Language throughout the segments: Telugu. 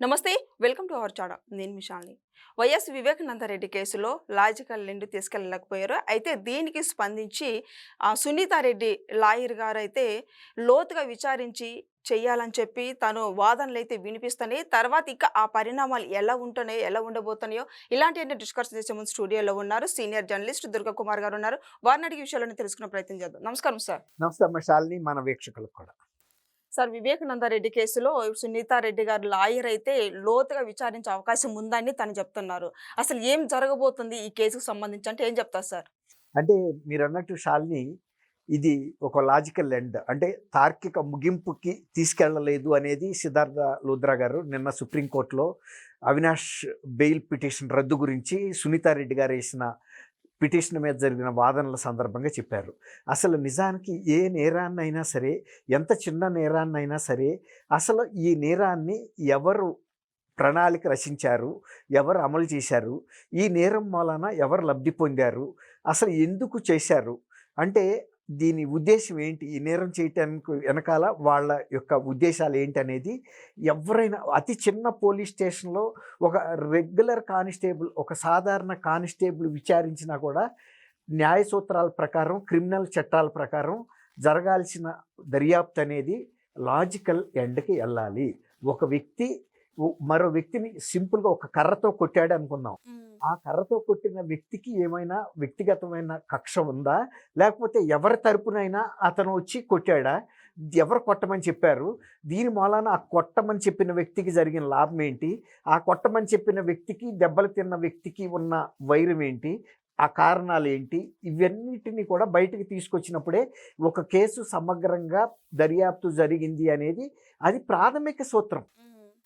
నమస్తే వెల్కమ్ టు అవర్ చాడ నేను మిషాల్ని. వైఎస్ వివేకానందరెడ్డి కేసులో లాజికల్ నిండు తీసుకెళ్ళలేకపోయారు అయితే దీనికి స్పందించి ఆ సునీతారెడ్డి లాయర్ గారు అయితే లోతుగా విచారించి చేయాలని చెప్పి తను వాదనలు అయితే వినిపిస్తాయి తర్వాత ఇక ఆ పరిణామాలు ఎలా ఉంటున్నాయో ఎలా ఉండబోతున్నాయో ఇలాంటివన్నీ డిస్కస్ చేసే ముందు స్టూడియోలో ఉన్నారు సీనియర్ జర్నలిస్ట్ దుర్గా కుమార్ గారు ఉన్నారు. వారిని అడిగే విషయాలను తెలుసుకునే ప్రయత్నం చేద్దాం. నమస్కారం సార్. నమస్తే శాలిని మన వీక్షకులకు కూడా. సార్ వివేకానందరెడ్డి కేసులో సునీతారెడ్డి గారు లాయర్ అయితే లోతుగా విచారించే అవకాశం ఉందని తను చెప్తున్నారు. అసలు ఏం జరగబోతుంది ఈ కేసుకు సంబంధించి అంటే ఏం చెప్తారు సార్? అంటే మీరు అన్నట్టు షాల్ని ఇది ఒక లాజికల్ ఎండ్. అంటే తార్కిక ముగింపుకి తీసుకెళ్ళలేదు అనేది సిద్ధార్థ లూద్రా గారు నిన్న సుప్రీంకోర్టులో అవినాష్ బెయిల్ పిటిషన్ రద్దు గురించి సునీతారెడ్డి గారు వేసిన పిటిషన్ మీద జరిగిన వాదనల సందర్భంగా చెప్పారు. అసలు నిజానికి ఏ నేరాన్నైనా సరే ఎంత చిన్న నేరాన్నైనా సరే అసలు ఈ నేరాన్ని ఎవరు ప్రణాళిక రచించారు ఎవరు అమలు చేశారు ఈ నేరం వలన ఎవరు లబ్ధి పొందారు అసలు ఎందుకు చేశారు? అంటే దీని ఉద్దేశం ఏంటి? ఈ నేరం చేయటానికి వెనకాల వాళ్ళ యొక్క ఉద్దేశాలు ఏంటి అనేది ఎవరైనా అతి చిన్న పోలీస్ స్టేషన్లో ఒక రెగ్యులర్ కానిస్టేబుల్ ఒక సాధారణ కానిస్టేబుల్ విచారించినా కూడా న్యాయ సూత్రాల ప్రకారం క్రిమినల్ చట్టాల ప్రకారం జరగాల్సిన దర్యాప్తు అనేది లాజికల్ ఎండ్కి వెళ్ళాలి. ఒక వ్యక్తి మరో వ్యక్తిని సింపుల్గా ఒక కర్రతో కొట్టాడు అనుకుందాం. ఆ కర్రతో కొట్టిన వ్యక్తికి ఏమైనా వ్యక్తిగతమైన కక్ష ఉందా? లేకపోతే ఎవరి తరపునైనా అతను వచ్చి కొట్టాడా? ఎవరు కొట్టమని చెప్పారు? దీని మూలాన ఆ కొట్టమని చెప్పిన వ్యక్తికి జరిగిన లాభం ఏంటి? ఆ కొట్టమని చెప్పిన వ్యక్తికి దెబ్బలు తిన్న వ్యక్తికి ఉన్న వైరం ఏంటి? ఆ కారణాలు ఏంటి? ఇవన్నిటిని కూడా బయటికి తీసుకొచ్చినప్పుడే ఒక కేసు సమగ్రంగా దర్యాప్తు జరిగింది అనేది అది ప్రాథమిక సూత్రం.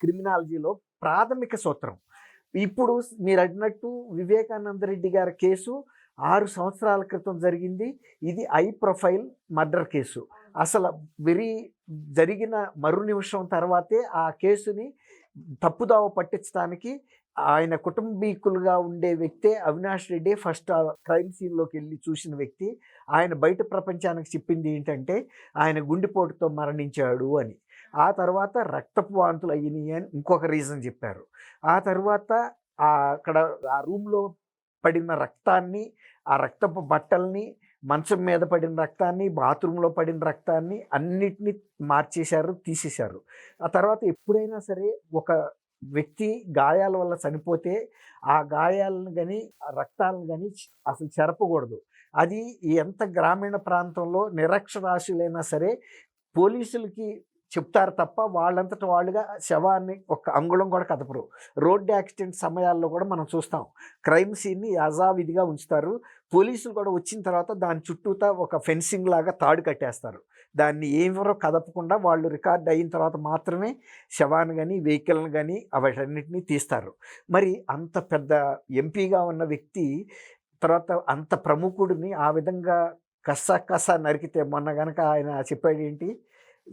క్రిమినాలజీలో ప్రాథమిక సూత్రం. ఇప్పుడు మీరు అడిగినట్టు వివేకానంద రెడ్డి గారి కేసు ఆరు సంవత్సరాల క్రితం జరిగింది. ఇది ఐ ప్రొఫైల్ మర్డర్ కేసు. అసలు వెరీ జరిగిన మరు నిమిషం తర్వాతే ఆ కేసుని తప్పుదావ పట్టించడానికి ఆయన కుటుంబీకులుగా ఉండే వ్యక్తే అవినాష్ రెడ్డి ఫస్ట్ క్రైమ్ సీన్లోకి వెళ్ళి చూసిన వ్యక్తి. ఆయన బయట ప్రపంచానికి చెప్పింది ఏంటంటే ఆయన గుండెపోటుతో మరణించాడు అని. ఆ తర్వాత రక్తపు వాంతులు అయ్యినాయి అని ఇంకొక రీజన్ చెప్పారు. ఆ తర్వాత అక్కడ ఆ రూమ్లో పడిన రక్తాన్ని ఆ రక్తపు బట్టల్ని మంచం మీద పడిన రక్తాన్ని బాత్రూంలో పడిన రక్తాన్ని అన్నిటినీ మార్చేశారు తీసేశారు. ఆ తర్వాత ఎప్పుడైనా సరే ఒక వ్యక్తి గాయాల వల్ల చనిపోతే ఆ గాయాలను కానీ ఆ రక్తాలను కానీ అసలు చెరపకూడదు. అది ఎంత గ్రామీణ ప్రాంతంలో నిరక్షరాస్యులైనా సరే పోలీసులకి చెప్తారు తప్ప వాళ్ళంతట వాళ్ళుగా శవాన్ని ఒక అంగుళం కూడా కదపరు. రోడ్డు యాక్సిడెంట్ సమయాల్లో కూడా మనం చూస్తాం. క్రైమ్ సీన్ని యథావిధిగా ఉంచుతారు. పోలీసులు కూడా వచ్చిన తర్వాత దాని చుట్టూతా ఒక ఫెన్సింగ్ లాగా తాడు కట్టేస్తారు. దాన్ని ఏమరో కదపకుండా వాళ్ళు రికార్డ్ అయిన తర్వాత మాత్రమే శవాన్ని కానీ వెహికల్ని కానీ వాటన్నిటిని తీస్తారు. మరి అంత పెద్ద ఎంపీగా ఉన్న వ్యక్తి తర్వాత అంత ప్రముఖుడిని ఆ విధంగా కస్సా కస్సా నరికితే మొన్న కనుక ఆయన చెప్పాడు ఏంటి?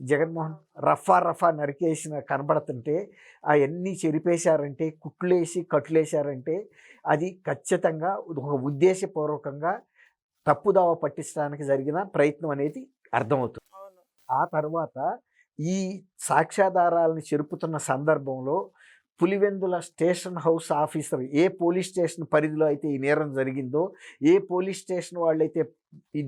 జగన్మోహన్ రఫా రఫా నరికేసిన కనబడుతుంటే అవన్నీ చెరిపేశారంటే కుట్లేసి కట్లేశారంటే అది ఖచ్చితంగా ఒక ఉద్దేశపూర్వకంగా తప్పుదావ పట్టించడానికి జరిగిన ప్రయత్నం అనేది అర్థమవుతుంది. ఆ తర్వాత ఈ సాక్ష్యాధారాలను చెరుపుతున్న సందర్భంలో పులివెందుల స్టేషన్ హౌస్ ఆఫీసర్ ఏ పోలీస్ స్టేషన్ పరిధిలో అయితే ఈ నేరం జరిగిందో ఏ పోలీస్ స్టేషన్ వాళ్ళైతే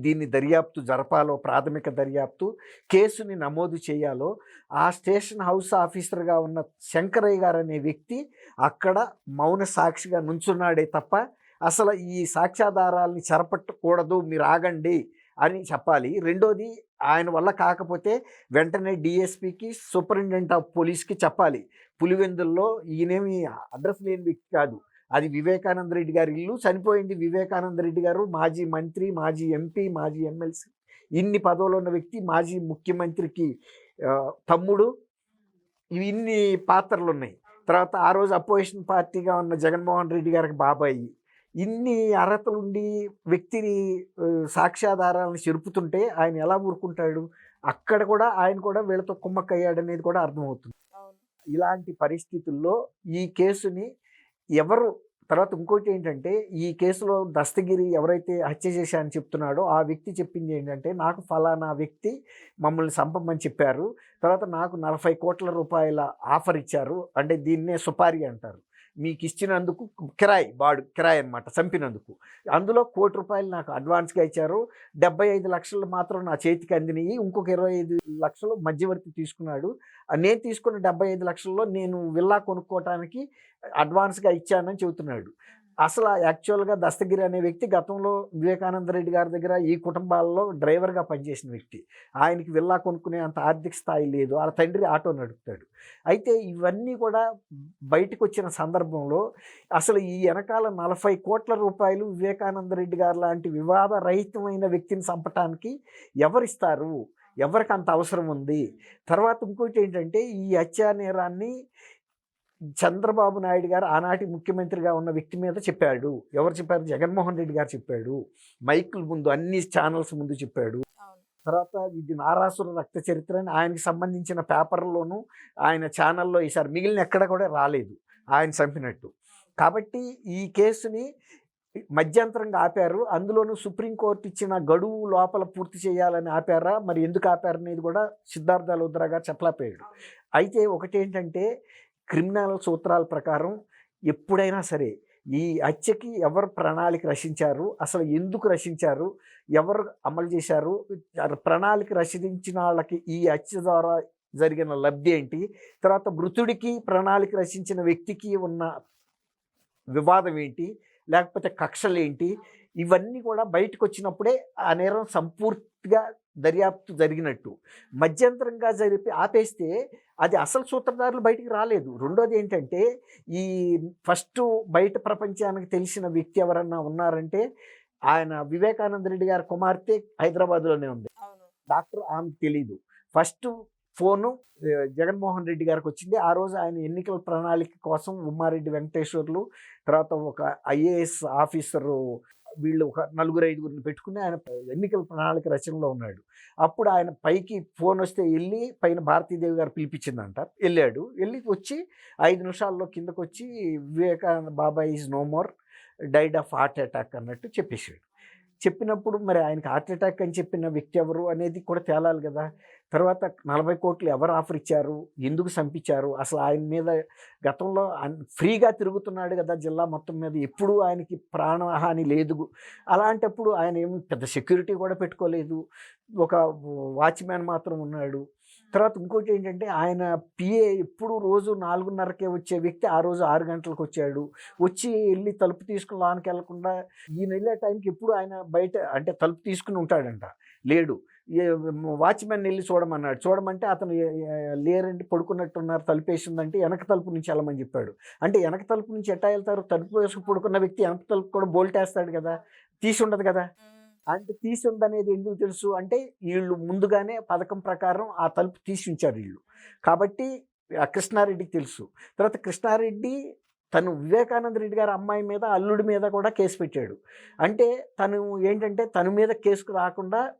దీన్ని దర్యాప్తు జరపాలో ప్రాథమిక దర్యాప్తు కేసుని నమోదు చేయాలో ఆ స్టేషన్ హౌస్ ఆఫీసర్గా ఉన్న శంకరయ్య గారు అనే వ్యక్తి అక్కడ మౌన సాక్షిగా నుంచున్నాడే తప్ప అసలు ఈ సాక్ష్యాధారాలని చెరపట్టకూడదు మీరు ఆగండి అని చెప్పాలి. రెండోది ఆయన వల్ల కాకపోతే వెంటనే డిఎస్పికి సూపరింటెండెంట్ ఆఫ్ పోలీస్కి చెప్పాలి. పులివెందుల్లో ఈయనేమి అడ్రస్ లేని వ్యక్తి కాదు. అది వివేకానంద రెడ్డి గారి ఇల్లు. చనిపోయింది వివేకానంద రెడ్డి గారు. మాజీ మంత్రి మాజీ ఎంపీ మాజీ ఎమ్మెల్సీ. ఇన్ని పదవులు ఉన్న వ్యక్తి మాజీ ముఖ్యమంత్రికి తమ్ముడు. ఇవి ఇన్ని పాత్రలు ఉన్నాయి తర్వాత ఆ రోజు అపోజిషన్ పార్టీగా ఉన్న జగన్మోహన్ రెడ్డి గారికి బాబాయి. ఇన్ని అర్హతలు ఉండి వ్యక్తిని సాక్ష్యాధారాలను చెరుపుతుంటే ఆయన ఎలా ఊరుకుంటాడు? అక్కడ కూడా ఆయన కూడా వీళ్ళతో కుమ్మక్కయ్యాడు అనేది కూడా అర్థమవుతుంది. ఇలాంటి పరిస్థితుల్లో ఈ కేసుని ఎవరు తర్వాత ఇంకోటి ఏంటంటే ఈ కేసులో దస్తగిరి ఎవరైతే హత్య చేశారని చెప్తున్నాడో ఆ వ్యక్తి చెప్పింది ఏంటంటే నాకు ఫలానా వ్యక్తి మమ్మల్ని చంపమని చెప్పారు. తర్వాత నాకు నలభై కోట్ల రూపాయల ఆఫర్ ఇచ్చారు. అంటే దీన్నే సుపారీ అంటారు. మీకు ఇచ్చినందుకు కిరాయి బాడు కిరాయి అనమాట చంపినందుకు అందులో కోటి రూపాయలు నాకు అడ్వాన్స్గా ఇచ్చారు. డెబ్బై ఐదు లక్షలు మాత్రం నా చేతికి అందినాయి ఇంకొక ఇరవై ఐదు లక్షలు మధ్యవర్తి తీసుకున్నాడు. నేను తీసుకున్న డెబ్బై ఐదు లక్షల్లో నేను విల్లా కొనుక్కోవటానికి అడ్వాన్స్గా ఇచ్చానని చెబుతున్నాడు. అసలు యాక్చువల్గా దస్తగిరి అనే వ్యక్తి గతంలో వివేకానంద రెడ్డి గారి దగ్గర ఈ కుటుంబాల్లో డ్రైవర్గా పనిచేసిన వ్యక్తి. ఆయనకి విల్లా కొనుక్కునే అంత ఆర్థిక స్థాయి లేదు. వాళ్ళ తండ్రి ఆటో నడుపుతాడు. అయితే ఇవన్నీ కూడా బయటకు వచ్చిన సందర్భంలో అసలు ఈ వెనకాల నలభై కోట్ల రూపాయలు వివేకానంద రెడ్డి గారు లాంటి వివాద రహితమైన వ్యక్తిని చంపటానికి ఎవరిస్తారు? ఎవరికి అంత అవసరం ఉంది? తర్వాత ఇంకోటి ఏంటంటే ఈ హత్యా నేరాన్ని చంద్రబాబు నాయుడు గారు ఆనాటి ముఖ్యమంత్రిగా ఉన్న వ్యక్తి మీద చెప్పాడు. ఎవరు చెప్పారు? జగన్మోహన్ రెడ్డి గారు చెప్పాడు. మైకుల ముందు అన్ని ఛానల్స్ ముందు చెప్పాడు. తర్వాత ఇది నారాసుర రక్త చరిత్ర అని ఆయనకి సంబంధించిన పేపర్లోనూ ఆయన ఛానల్లో ఈసారి మిగిలిన ఎక్కడ కూడా రాలేదు. ఆయన చంపినట్టు. కాబట్టి ఈ కేసుని మధ్యంతరంగా ఆపారు. అందులోనూ సుప్రీంకోర్టు ఇచ్చిన గడువు లోపల పూర్తి చేయాలని ఆపారా? మరి ఎందుకు ఆపారు అనేది కూడా సిద్ధార్థ లుద్రా గారు చెప్పలేకపోయాడు. అయితే ఒకటేంటంటే క్రిమినల్ సూత్రాల ప్రకారం ఎప్పుడైనా సరే ఈ హత్యకి ఎవరు ప్రణాళిక రచించారు? అసలు ఎందుకు రచించారు? ఎవరు అమలు చేశారు? ప్రణాళిక రచించిన వాళ్ళకి ఈ హత్య ద్వారా జరిగిన లబ్ధి ఏంటి? తర్వాత మృతుడికి ప్రణాళిక రచించిన వ్యక్తికి ఉన్న వివాదం ఏంటి? లేకపోతే కక్షలు ఏంటి? ఇవన్నీ కూడా బయటకు వచ్చినప్పుడే ఆ నేరం సంపూర్తి సంపూర్తిగా దర్యాప్తు జరిగినట్టు. మధ్యంతరంగా జరిపి ఆపేస్తే అది అసలు సూత్రధారులు బయటికి రాలేదు. రెండోది ఏంటంటే ఈ ఫస్ట్ బయట ప్రపంచానికి తెలిసిన వ్యక్తి ఎవరన్నా ఉన్నారంటే ఆయన వివేకానంద రెడ్డి గారి కుమార్తె హైదరాబాద్లోనే ఉంది. డాక్టర్ ఆమె తెలీదు. ఫస్ట్ ఫోను జగన్మోహన్ రెడ్డి గారికి వచ్చింది. ఆ రోజు ఆయన ఎన్నికల ప్రణాళిక కోసం ఉమ్మారెడ్డి వెంకటేశ్వర్లు తర్వాత ఒక ఐఏఎస్ ఆఫీసరు వీళ్ళు ఒక నలుగురు ఐదుగురిని పెట్టుకుని ఆయన ఎన్నికల ప్రణాళిక రచనలో ఉన్నాడు. అప్పుడు ఆయన పైకి ఫోన్ వస్తే వెళ్ళి పైన భారతీదేవి గారు పిలిపించిందంట. వెళ్ళాడు వెళ్ళి వచ్చి ఐదు నిమిషాల్లో కిందకు వచ్చి వివేకానంద బాబాయ్ is no more died of heart attack అన్నట్టు చెప్పేసాడు చెప్పినప్పుడు మరి ఆయనకి హార్ట్ అటాక్ అని చెప్పిన వ్యక్తి ఎవరు అనేది కూడా తేలాలి కదా. తర్వాత నలభై కోట్లు ఎవరు ఆఫర్ ఇచ్చారు? ఎందుకు చంపించారు? అసలు ఆయన మీద గతంలో ఫ్రీగా తిరుగుతున్నాడు కదా జిల్లా మొత్తం మీద. ఎప్పుడూ ఆయనకి ప్రాణహాని లేదు. అలాంటప్పుడు ఆయన ఏమి పెద్ద సెక్యూరిటీ కూడా పెట్టుకోలేదు. ఒక వాచ్మ్యాన్ మాత్రం ఉన్నాడు. తర్వాత ఇంకోటి ఏంటంటే ఆయన పిఏ ఎప్పుడు రోజు నాలుగున్నరకే వచ్చే వ్యక్తి ఆ రోజు ఆరు గంటలకు వచ్చాడు. వచ్చి వెళ్ళి తలుపు తీసుకుని లోనికి వెళ్ళకుండా ఈయన వెళ్ళే టైంకి ఎప్పుడు ఆయన బయట అంటే తలుపు తీసుకుని ఉంటాడంట. లేడు. వాచ్మెన్ వెళ్ళి చూడమన్నాడు. చూడమంటే అతను లేరండి పడుకున్నట్టున్నారు తలుపు వేసిందంటే వెనక తలుపు నుంచి వెళ్ళమని చెప్పాడు. అంటే వెనక తలుపు నుంచి ఎట్టా వెళ్తారు? తలుపు వేసుకు పడుకున్న వ్యక్తి వెనక తలుపు కూడా బోల్ట్ వేస్తాడు కదా? తీసి ఉండదు కదా? అంటే తీసి ఉందనేది ఎందుకు తెలుసు? అంటే వీళ్ళు ముందుగానే పథకం ప్రకారం ఆ తలుపు తీసి ఉంచారు వీళ్ళు. కాబట్టి ఆ కృష్ణారెడ్డికి తెలుసు. తర్వాత కృష్ణారెడ్డి తను వివేకానంద రెడ్డి గారి అమ్మాయి మీద అల్లుడి మీద కూడా కేసు పెట్టాడు. అంటే తను ఏంటంటే తన మీద కేసుకు రాకుండా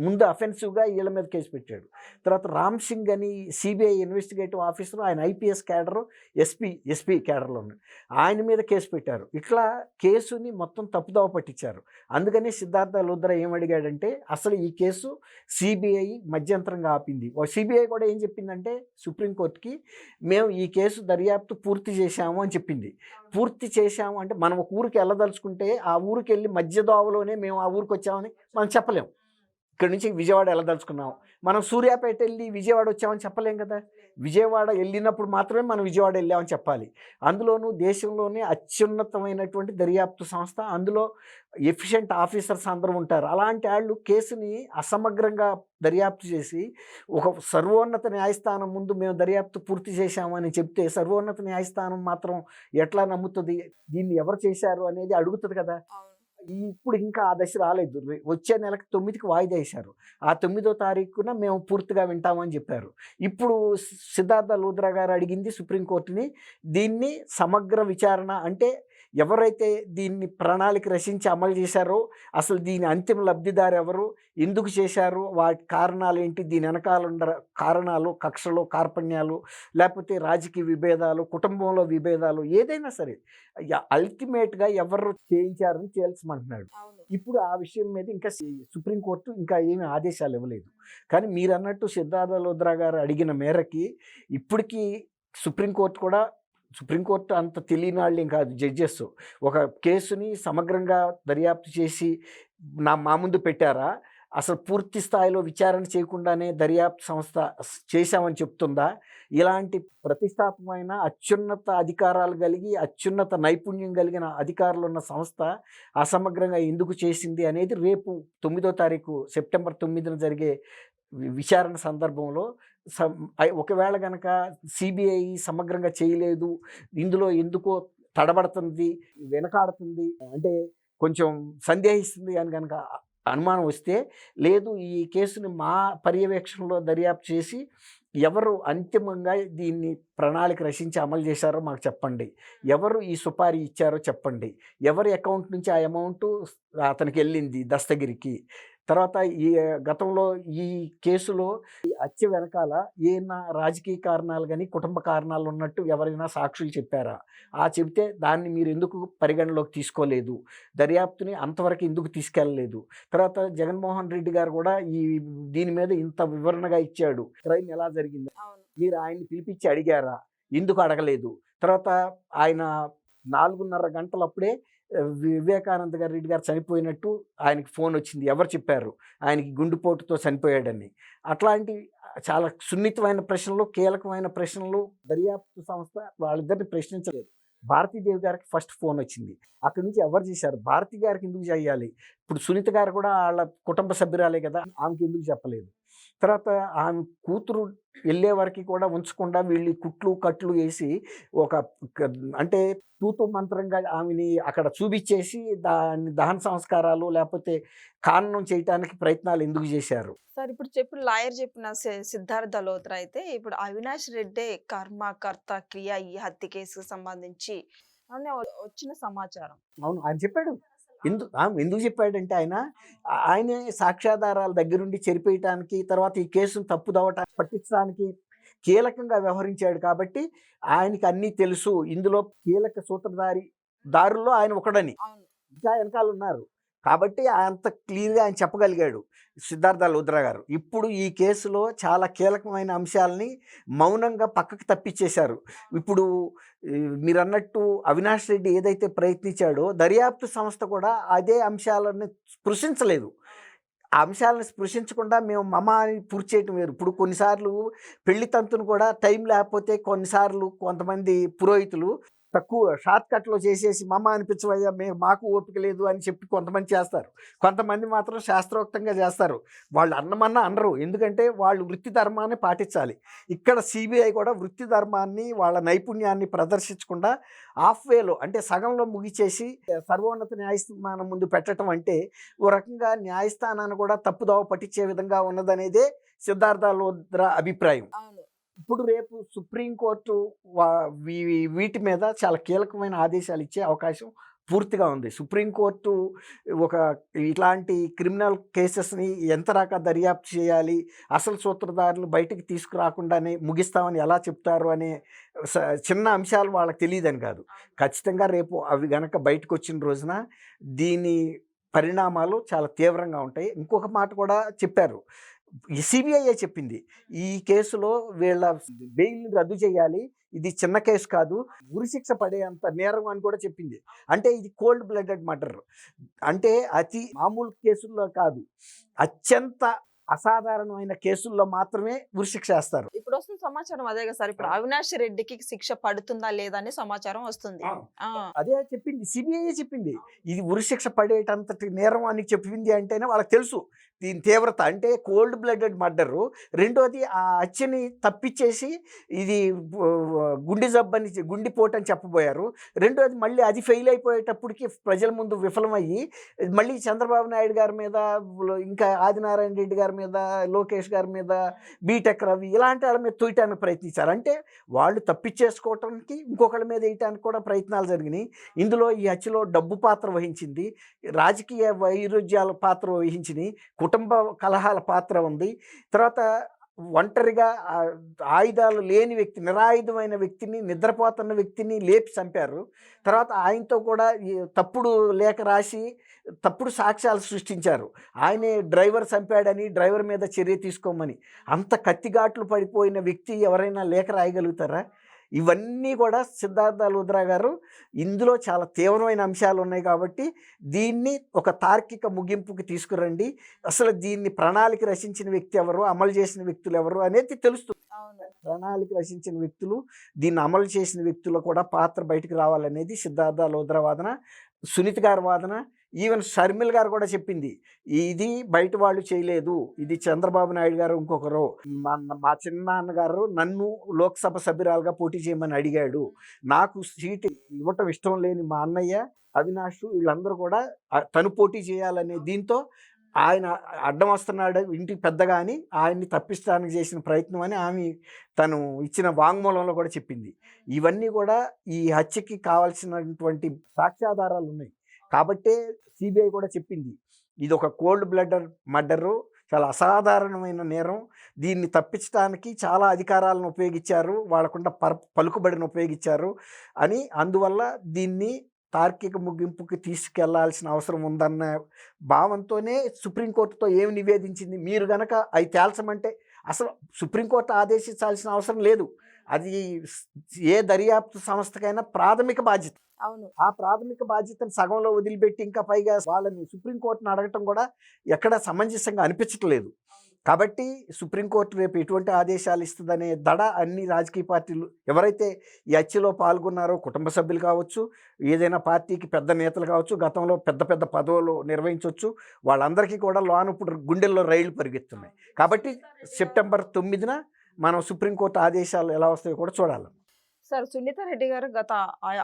ముందు అఫెన్సివ్గా వీళ్ళ మీద కేసు పెట్టాడు. తర్వాత రామ్ సింగ్ అని సిబిఐ ఇన్వెస్టిగేటివ్ ఆఫీసర్ ఆయన ఐపీఎస్ క్యాడరు ఎస్పీ ఎస్పీ క్యాడర్లో ఉన్నాడు. ఆయన మీద కేసు పెట్టారు. ఇట్లా కేసుని మొత్తం తప్పుదోవ పట్టించారు. అందుకని సిద్ధార్థ లుద్ర ఏమడిగాడంటే అసలు ఈ కేసు సిబిఐ మధ్యంతరంగా ఆపింది. సిబిఐ కూడా ఏం చెప్పిందంటే సుప్రీంకోర్టుకి మేము ఈ కేసు దర్యాప్తు పూర్తి చేశాము అని చెప్పింది. పూర్తి చేశాము అంటే మనం ఒక ఊరికి వెళ్ళదలుచుకుంటే ఆ ఊరికి వెళ్ళి మధ్య దోవలోనే మేము ఆ ఊరికి వచ్చామని మనం చెప్పలేం. ఇక్కడ నుంచి విజయవాడ వెళ్ళదలుచుకున్నాం. మనం సూర్యాపేట వెళ్ళి విజయవాడ వచ్చామని చెప్పలేం కదా? విజయవాడ వెళ్ళినప్పుడు మాత్రమే మనం విజయవాడ వెళ్ళామని చెప్పాలి. అందులోనూ దేశంలోనే అత్యున్నతమైనటువంటి దర్యాప్తు సంస్థ అందులో ఎఫిషియెంట్ ఆఫీసర్స్ అందరూ ఉంటారు. అలాంటి వాళ్ళు కేసుని అసమగ్రంగా దర్యాప్తు చేసి ఒక సర్వోన్నత న్యాయస్థానం ముందు మేము దర్యాప్తు పూర్తి చేశామని చెప్తే సర్వోన్నత న్యాయస్థానం మాత్రం ఎట్లా నమ్ముతుంది? దీన్ని ఎవరు చేశారు అనేది అడుగుతుంది కదా? ఇప్పుడు ఇంకా ఆ దశ రాలేదు. వచ్చే నెలకు తొమ్మిదికి వాయిదా వేశారు. ఆ తొమ్మిదో తారీఖున మేము పూర్తిగా వింటామని చెప్పారు. ఇప్పుడు సిద్ధార్థ లూద్రా గారు అడిగింది సుప్రీంకోర్టుని దీన్ని సమగ్ర విచారణ అంటే ఎవరైతే దీన్ని ప్రణాళిక రచించి అమలు చేశారో అసలు దీని అంతిమ లబ్ధిదారు ఎవరు ఎందుకు చేశారు వాటి కారణాలు ఏంటి దీని వెనకాల కారణాలు కక్షలు కార్పణ్యాలు లేకపోతే రాజకీయ విభేదాలు కుటుంబంలో విభేదాలు ఏదైనా సరే అల్టిమేట్గా ఎవరు చేయించారని తేల్చమంటున్నాడు. ఇప్పుడు ఆ విషయం మీద ఇంకా సుప్రీంకోర్టు ఇంకా ఏమి ఆదేశాలు ఇవ్వలేదు. కానీ మీరు అన్నట్టు సిద్ధార్థ లోద్రా గారు అడిగిన మేరకి ఇప్పటికీ సుప్రీంకోర్టు కూడా సుప్రీంకోర్టు అంత తెలియని వాళ్ళు కాదు జడ్జెస్. ఒక కేసుని సమగ్రంగా దర్యాప్తు చేసి నా మా ముందు పెట్టారా? అసలు పూర్తి స్థాయిలో విచారణ చేయకుండానే దర్యాప్తు సంస్థ చేశామని చెప్తుందా? ఇలాంటి ప్రతిష్టాత్మకమైన అత్యున్నత అధికారాలు కలిగి అత్యున్నత నైపుణ్యం కలిగిన అధికారులు ఉన్న సంస్థ అసమగ్రంగా ఎందుకు చేసింది అనేది రేపు తొమ్మిదో తారీఖు సెప్టెంబర్ తొమ్మిదిన జరిగే వి- విచారణ సందర్భంలో ఒకవేళ కనుక సిబిఐ సమగ్రంగా చేయలేదు ఇందులో ఎందుకో తడబడుతుంది వెనకాడుతుంది అంటే కొంచెం సందేహిస్తుంది అని కనుక అనుమానం వస్తే లేదు ఈ కేసుని మా పర్యవేక్షణలో దర్యాప్తు చేసి ఎవరు అంతిమంగా దీన్ని ప్రణాళిక రచించి అమలు చేశారో మాకు చెప్పండి. ఎవరు ఈ సుపారీ ఇచ్చారో చెప్పండి. ఎవరి అకౌంట్ నుంచి ఆ అమౌంట్ అతనికి వెళ్ళింది దస్తగిరికి. తర్వాత ఈ గతంలో ఈ కేసులో ఈ హత్య వెనకాల ఏమైనా రాజకీయ కారణాలు కానీ కుటుంబ కారణాలు ఉన్నట్టు ఎవరైనా సాక్షులు చెప్పారా? ఆ చెబితే దాన్ని మీరు ఎందుకు పరిగణలోకి తీసుకోలేదు? దర్యాప్తుని అంతవరకు ఎందుకు తీసుకెళ్ళలేదు? తర్వాత జగన్మోహన్ రెడ్డి గారు కూడా ఈ దీని మీద ఇంత వివరణగా ఇచ్చాడు. క్రైమ్ ఎలా జరిగింది? మీరు ఆయన్ని పిలిపించి అడిగారా? ఎందుకు అడగలేదు? తర్వాత ఆయన నాలుగున్నర గంటలప్పుడే వివేకానంద గారు రెడ్డి గారు చనిపోయినట్టు ఆయనకి ఫోన్ వచ్చింది. ఎవరు చెప్పారు? ఆయనకి గుండెపోటుతో చనిపోయాడని. అట్లాంటి చాలా సున్నితమైన ప్రశ్నలు కీలకమైన ప్రశ్నలు దర్యాప్తు సంస్థ వాళ్ళిద్దరిని ప్రశ్నించలేదు. భారతీదేవి గారికి ఫస్ట్ ఫోన్ వచ్చింది. అక్కడి నుంచి ఎవరు చేశారు? భారతి గారికి ఎందుకు చేయాలి? ఇప్పుడు సునీత గారు కూడా వాళ్ళ కుటుంబ సభ్యురాలే కదా ఆమెకి ఎందుకు చెప్పలేదు? తర్వాత ఆమె కూతురు వెళ్ళే వరకు కూడా ఉంచకుండా వీళ్ళు కుట్లు కట్లు వేసి ఒక అంటే తూతు మంత్రంగా ఆమెని అక్కడ చూపించేసి దాన్ని దహన సంస్కారాలు లేకపోతే ఖననం చేయటానికి ప్రయత్నాలు ఎందుకు చేశారు? సార్ ఇప్పుడు చెప్పిన లాయర్ చెప్పిన సిద్ధార్థ లోత్రా అయితే ఇప్పుడు అవినాష్ రెడ్డే కర్మ కర్త క్రియ ఈ హత్య కేసుకు సంబంధించి అని వచ్చిన సమాచారం. అవును. ఆయన చెప్పాడు. ఎందుకు ఎందుకు చెప్పాడంటే ఆయన ఆయనే సాక్ష్యాధారాల దగ్గరుండి చెరిపేయటానికి తర్వాత ఈ కేసును తప్పుదవటానికి పట్టించడానికి కీలకంగా వ్యవహరించాడు కాబట్టి ఆయనకి అన్నీ తెలుసు. ఇందులో కీలక సూత్రధారి దారుల్లో ఆయన ఒకడని. ఇంకా వెనకాల ఉన్నారు. కాబట్టి అంత క్లియర్గా ఆయన చెప్పగలిగాడు సిద్ధార్థ లుద్రా గారు. ఇప్పుడు ఈ కేసులో చాలా కీలకమైన అంశాలని మౌనంగా పక్కకు తప్పించేశారు ఇప్పుడు మీరు అన్నట్టు అవినాష్ రెడ్డి ఏదైతే ప్రయత్నించాడో దర్యాప్తు సంస్థ కూడా అదే అంశాలను స్పృశించలేదు. ఆ అంశాలను స్పృశించకుండా మేము మమ అని పూర్తి చేయటం వేరు. ఇప్పుడు కొన్నిసార్లు పెళ్ళి తంతును కూడా టైం లేకపోతే కొన్నిసార్లు కొంతమంది పురోహితులు తక్కువ షార్ట్ కట్లో చేసేసి మమ్మ అనిపించవయ్యా మేము మాకు ఓపిక లేదు అని చెప్పి కొంతమంది చేస్తారు. కొంతమంది మాత్రం శాస్త్రోక్తంగా చేస్తారు. వాళ్ళు అన్నమన్నా అనరు. ఎందుకంటే వాళ్ళు వృత్తి ధర్మాన్ని పాటించాలి. ఇక్కడ సిబిఐ కూడా వృత్తి ధర్మాన్ని వాళ్ళ నైపుణ్యాన్ని ప్రదర్శించకుండా హాఫ్ వేలో అంటే సగంలో ముగిచేసి సర్వోన్నత న్యాయస్థానం ముందు పెట్టడం అంటే ఓ రకంగా న్యాయస్థానాన్ని కూడా తప్పుదోవ పట్టించే విధంగా ఉన్నదనేదే సిద్ధార్థ లోద్ర అభిప్రాయం ఇప్పుడు రేపు సుప్రీంకోర్టు వీటి మీద చాలా కీలకమైన ఆదేశాలు ఇచ్చే అవకాశం పూర్తిగా ఉంది. సుప్రీంకోర్టు ఒక ఇట్లాంటి క్రిమినల్ కేసెస్ని ఎంత రకా దర్యాప్తు చేయాలి అసలు సూత్రధారులు బయటికి తీసుకురాకుండానే ముగిస్తామని ఎలా చెప్తారు అనే చిన్న అంశాలు వాళ్ళకి తెలియదని కాదు. ఖచ్చితంగా రేపు అవి గనక బయటకు వచ్చిన రోజున దీని పరిణామాలు చాలా తీవ్రంగా ఉంటాయి. ఇంకొక మాట కూడా చెప్పారు. సిబిఐ చెప్పింది. ఈ కేసులో వీళ్ళ బెయిల్ని రద్దు చేయాలి. ఇది చిన్న కేసు కాదు. ఉరిశిక్ష పడేంత నేరం అని కూడా చెప్పింది. అంటే ఇది కోల్డ్ బ్లడెడ్ మర్డర్. అంటే అతి మామూలు కేసుల్లో కాదు. అత్యంత అసాధారణమైన కేసుల్లో మాత్రమే ఉరిశిక్ష వేస్తారు. ఇప్పుడు వస్తున్న సమాచారం అదే కదా సార్. ఇప్పుడు అవినాష్ రెడ్డికి శిక్ష పడుతుందా లేదా అని సమాచారం వస్తుంది. అదే చెప్పింది. సిబిఐ చెప్పింది. ఇది ఉరిశిక్ష పడేటంతటి నేరం అని చెప్పింది అంటేనే వాళ్ళకి తెలుసు. దీని తీవ్రత అంటే కోల్డ్ బ్లడెడ్ మర్డరు. రెండోది ఆ హత్యని తప్పించేసి ఇది గుండె జబ్బని గుండెపోటు అని చెప్పబోయారు. రెండోది మళ్ళీ అది ఫెయిల్ అయిపోయేటప్పటికి ప్రజల ముందు విఫలమయ్యి మళ్ళీ చంద్రబాబు నాయుడు గారి మీద ఇంకా ఆదినారాయణ రెడ్డి గారి మీద లోకేష్ గారి మీద బీటెక్ రవి ఇలాంటి వాళ్ళ మీద తోయటానికి ప్రయత్నించారు. అంటే వాళ్ళు తప్పించేసుకోవటానికి ఇంకొకళ్ళ మీద వేయటానికి కూడా ప్రయత్నాలు జరిగినాయి. ఇందులో ఈ హత్యలో డబ్బు పాత్ర వహించింది. రాజకీయ వైరుధ్యాల పాత్ర వహించినాయి కుటుంబ కలహాల పాత్ర ఉంది. తర్వాత ఒంటరిగా ఆయుధాలు లేని వ్యక్తి నిరాయుధమైన వ్యక్తిని నిద్రపోతున్న వ్యక్తిని లేపి చంపారు. తర్వాత ఆయనతో కూడా తప్పుడు లేఖ రాసి తప్పుడు సాక్ష్యాలు సృష్టించారు. ఆయనే డ్రైవర్ చంపాడని డ్రైవర్ మీద చర్య తీసుకోమని. అంత కత్తిఘాట్లు పడిపోయిన వ్యక్తి ఎవరైనా లేఖ రాయగలుగుతారా? ఇవన్నీ కూడా సిద్ధార్థ లూద్రా గారు ఇందులో చాలా తీవ్రమైన అంశాలు ఉన్నాయి కాబట్టి దీన్ని ఒక తార్కిక ముగింపుకి తీసుకురండి. అసలు దీన్ని ప్రణాళిక రచించిన వ్యక్తి ఎవరు అమలు చేసిన వ్యక్తులు ఎవరు అనేది తెలుస్తుంది ప్రణాళిక రచించిన వ్యక్తులు దీన్ని అమలు చేసిన వ్యక్తులు కూడా పాత్ర బయటకు రావాలనేది సిద్ధార్థ లోద్రా వాదన సునీత్ గారి వాదన ఈవెన్ షర్మిల్ గారు కూడా చెప్పింది ఇది బయట వాళ్ళు చేయలేదు ఇది చంద్రబాబు నాయుడు గారు ఇంకొకరు. మా మా చిన్నాన్నగారు నన్ను లోక్సభ సభ్యురాలుగా పోటీ చేయమని అడిగాడు. నాకు సీటు ఇవ్వటం ఇష్టం లేని మా అన్నయ్య అవినాష్ వీళ్ళందరూ కూడా తను పోటీ చేయాలనే దీంతో ఆయన అడ్డం వస్తున్నాడు ఇంటికి పెద్దగా అని ఆయన్ని తప్పించడానికి చేసిన ప్రయత్నం అని ఆమె తను ఇచ్చిన వాంగ్మూలంలో కూడా చెప్పింది. ఇవన్నీ కూడా ఈ హత్యకి కావాల్సినటువంటి సాక్ష్యాధారాలు ఉన్నాయి. కాబట్టే సిబిఐ కూడా చెప్పింది. ఇది ఒక కోల్డ్ బ్లడర్ మర్డరు చాలా అసాధారణమైన నేరం. దీన్ని తప్పించడానికి చాలా అధికారాలను ఉపయోగించారు వాళ్ళకుండా పర్ పలుకుబడిని ఉపయోగించారు అని. అందువల్ల దీన్ని తార్కిక ముగింపుకి తీసుకెళ్ళాల్సిన అవసరం ఉందన్న భావంతోనే సుప్రీంకోర్టుతో ఏమి నివేదించింది? మీరు గనక అవి తేల్చమంటే అసలు సుప్రీంకోర్టు ఆదేశించాల్సిన అవసరం లేదు. అది ఏ దర్యాప్తు సంస్థకైనా ప్రాథమిక బాధ్యత. అవును. ఆ ప్రాథమిక బాధ్యతను సగంలో వదిలిపెట్టి ఇంకా పైగా వాళ్ళని సుప్రీంకోర్టును అడగటం కూడా ఎక్కడ సమంజసంగా అనిపించట్లేదు. కాబట్టి సుప్రీంకోర్టు రేపు ఎటువంటి ఆదేశాలు ఇస్తుందనే దడ అన్ని రాజకీయ పార్టీలు ఎవరైతే ఈ హత్యలో పాల్గొన్నారో కుటుంబ సభ్యులు కావచ్చు ఏదైనా పార్టీకి పెద్ద నేతలు కావచ్చు గతంలో పెద్ద పెద్ద పదవులు నిర్వహించవచ్చు వాళ్ళందరికీ కూడా లోన్ ఇప్పుడు గుండెల్లో రైళ్ళు పరిగెత్తున్నాయి. కాబట్టి సెప్టెంబర్ తొమ్మిదిన మనం సుప్రీంకోర్టు ఆదేశాలు ఎలా వస్తాయో కూడా చూడాలి. సార్ సునీత రెడ్డి గారు గత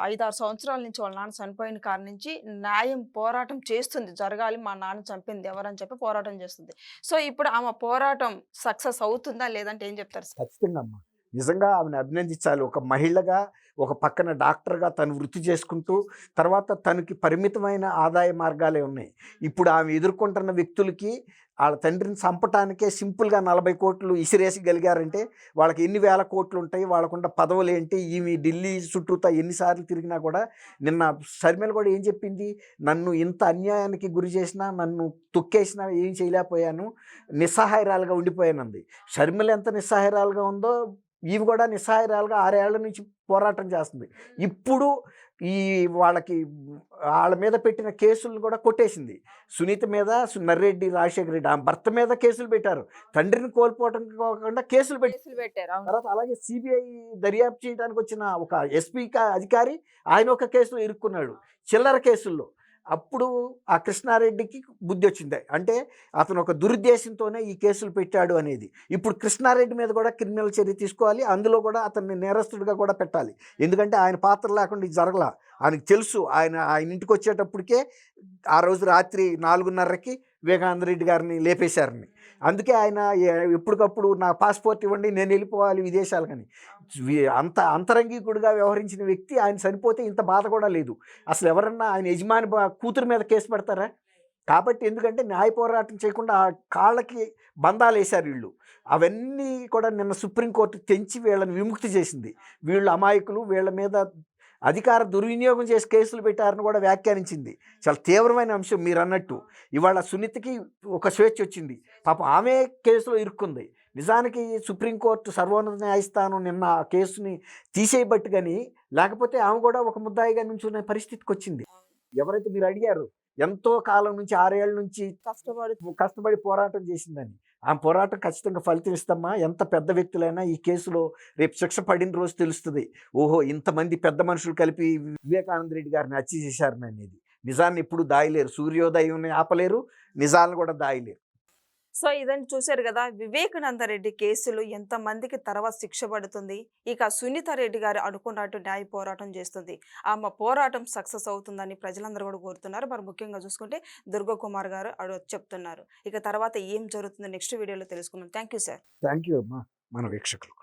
ఐదారు సంవత్సరాల నుంచి వాళ్ళ నాన్న చనిపోయిన కాడ నుంచి న్యాయం పోరాటం చేస్తుంది. జరగాలి మా నాన్న చంపింది ఎవరని చెప్పి పోరాటం చేస్తుంది. సో ఇప్పుడు ఆమె పోరాటం సక్సెస్ అవుతుందా లేదంటే ఏం చెప్తారు సార్? ఖచ్చితంగా అమ్మా. నిజంగా ఆమెను అభినందించాలి. ఒక మహిళగా ఒక పక్కన డాక్టర్గా తను వృత్తి చేసుకుంటూ తర్వాత తనకి పరిమితమైన ఆదాయ మార్గాలే ఉన్నాయి. ఇప్పుడు ఆమె ఎదుర్కొంటున్న వ్యక్తులకి వాళ్ళ తండ్రిని చంపటానికే సింపుల్గా నలభై కోట్లు ఇసిరేసగలిగారంటే వాళ్ళకి ఎన్ని వేల కోట్లు ఉంటాయి వాళ్ళకుండ పదవులు ఏంటి ఈమె ఢిల్లీ చుట్టూతా ఎన్నిసార్లు తిరిగినా కూడా నిన్న షర్మిల కూడా ఏం చెప్పింది? నన్ను ఇంత అన్యాయానికి గురి చేసినా నన్ను తొక్కేసినా ఏం చేయలేకపోయాను. నిస్సహాయరాలుగా ఉండిపోయానంది. షర్మిల ఎంత నిస్సహాయరాలుగా ఉందో ఈమె కూడా నిస్సహాయరాలుగా ఆరేళ్ళ నుంచి పోరాటం చేస్తుంది. ఇప్పుడు ఈ వాళ్ళకి వాళ్ళ మీద పెట్టిన కేసులను కూడా కొట్టేసింది. సునీత మీద నర్రెడ్డి రాజశేఖర రెడ్డి ఆ భర్త మీద కేసులు పెట్టారు. తండ్రిని కోల్పోవటం కాకుండా కేసులు పెట్టి పెట్టారు. తర్వాత అలాగే సిబిఐ దర్యాప్తు చేయడానికి వచ్చిన ఒక ఎస్పీ అధికారి ఆయన ఒక కేసులో ఇరుక్కున్నాడు. చిల్లర కేసుల్లో. అప్పుడు ఆ కృష్ణారెడ్డికి బుద్ధి వచ్చింది అంటే అతను ఒక దురుద్దేశంతోనే ఈ కేసులు పెట్టాడు అనేది. ఇప్పుడు కృష్ణారెడ్డి మీద కూడా క్రిమినల్ చర్య తీసుకోవాలి. అందులో కూడా అతన్ని నేరస్తుడిగా కూడా పెట్టాలి. ఎందుకంటే ఆయన పాత్ర లేకుండా ఇది జరగల. ఆయనకు తెలుసు. ఆయన ఆయన ఇంటికి వచ్చేటప్పటికే ఆ రోజు రాత్రి నాలుగున్నరకి వివేకానంద రెడ్డి గారిని లేపేశారని. అందుకే ఆయన ఎప్పటికప్పుడు నా పాస్పోర్ట్ ఇవ్వండి నేను వెళ్ళిపోవాలి విదేశాలకని. అంత అంతరంగికుడిగా వ్యవహరించిన వ్యక్తి ఆయన చనిపోతే ఇంత బాధ కూడా లేదు. అసలు ఎవరన్నా ఆయన యజమాని బా- కూతురు మీద కేసు పెడతారా? కాబట్టి ఎందుకంటే న్యాయ పోరాటం చేయకుండా ఆ కాళ్ళకి బంధాలు వేశారు వీళ్ళు. అవన్నీ కూడా నిన్న సుప్రీంకోర్టు తెంచి వీళ్ళని విముక్తి చేసింది. వీళ్ళు అమాయకులు వీళ్ళ మీద అధికార దుర్వినియోగం చేసి కేసులు పెట్టారని కూడా వ్యాఖ్యానించింది. చాలా తీవ్రమైన అంశం మీరు అన్నట్టు ఇవాళ సునీతకి ఒక స్వేచ్ఛ వచ్చింది. పాపం ఆమె కేసులో ఇరుక్కుంది. నిజానికి సుప్రీంకోర్టు సర్వోన్నత న్యాయస్థానం నిన్న ఆ కేసుని తీసేయబట్టి కానీ లేకపోతే ఆమె కూడా ఒక ముద్దాయిగా నుంచునే పరిస్థితికి వచ్చింది. ఎవరైతే మీరు అడిగారు ఎంతో కాలం నుంచి ఆరేళ్ళ నుంచి కష్టపడి కష్టపడి పోరాటం చేసిందని. ఆ పోరాటం ఖచ్చితంగా ఫలితం ఇస్తామా? ఎంత పెద్ద వ్యక్తులైనా ఈ కేసులో రేపు శిక్ష పడిన రోజు తెలుస్తుంది. ఓహో! ఇంతమంది పెద్ద మనుషులు కలిపి వివేకానంద రెడ్డి గారిని హత్య చేశారని అనేది. నిజాన్ని ఎప్పుడు దాయలేరు. సూర్యోదయం ఆపలేరు. నిజాలను కూడా దాయలేరు. సో ఇదని చూశారు కదా! వివేకానంద రెడ్డి కేసులో ఎంతమందికి తర్వాత శిక్ష పడుతుంది? ఇక సునీత రెడ్డి గారు అనుకున్నట్టు న్యాయ పోరాటం చేస్తుంది. ఆమె పోరాటం సక్సెస్ అవుతుందని ప్రజలందరూ కూడా కోరుతున్నారు. మరి ముఖ్యంగా చూసుకుంటే దుర్గా కుమార్ గారు అడు చెప్తున్నారు. ఇక తర్వాత ఏం జరుగుతుందో నెక్స్ట్ వీడియోలో తెలుసుకుందాం. Thank you sir. Thank you అమ్మా మన వీక్షకులు